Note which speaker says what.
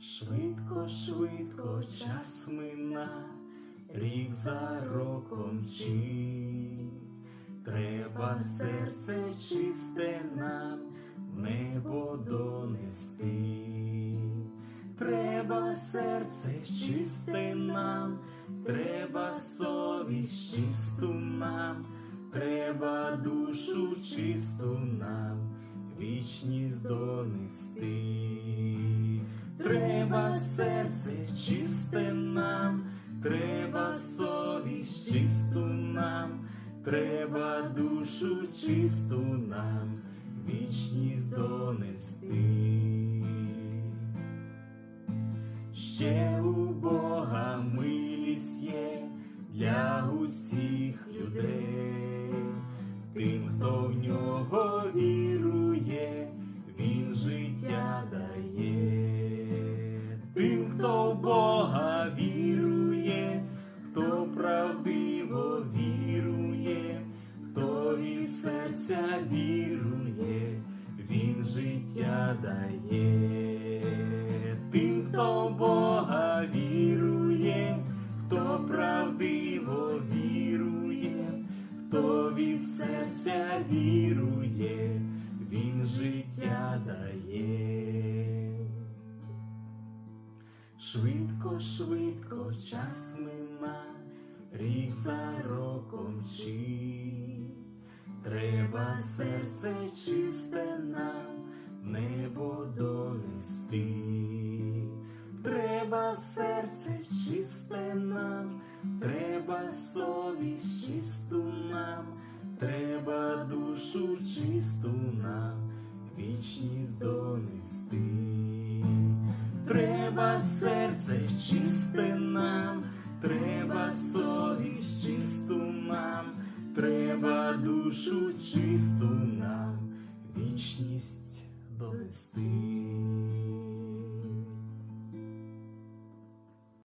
Speaker 1: Швидко, швидко час мина, рік за роком мчить. Треба серце чисте нам небо донести. Треба серце чисте нам, треба совість чисту нам, треба душу чисту нам, вічність донести. Треба серце чисте нам, треба совість чисту нам, треба душу чисту нам, вічність донести. Ще у Бога милість є для усіх дає, тим, хто Бога вірує, хто правдиво вірує, хто від серця вірує, він життя дає. Швидко, швидко час мина, рік за роком мчить. Треба серце чисте нам небо донести. Треба серце чисте нам, треба совість чисту нам, треба душу чисту нам, вічність донести. Треба серце чисте нам, треба совість чисту нам, треба душу чисту нам, вічність донести.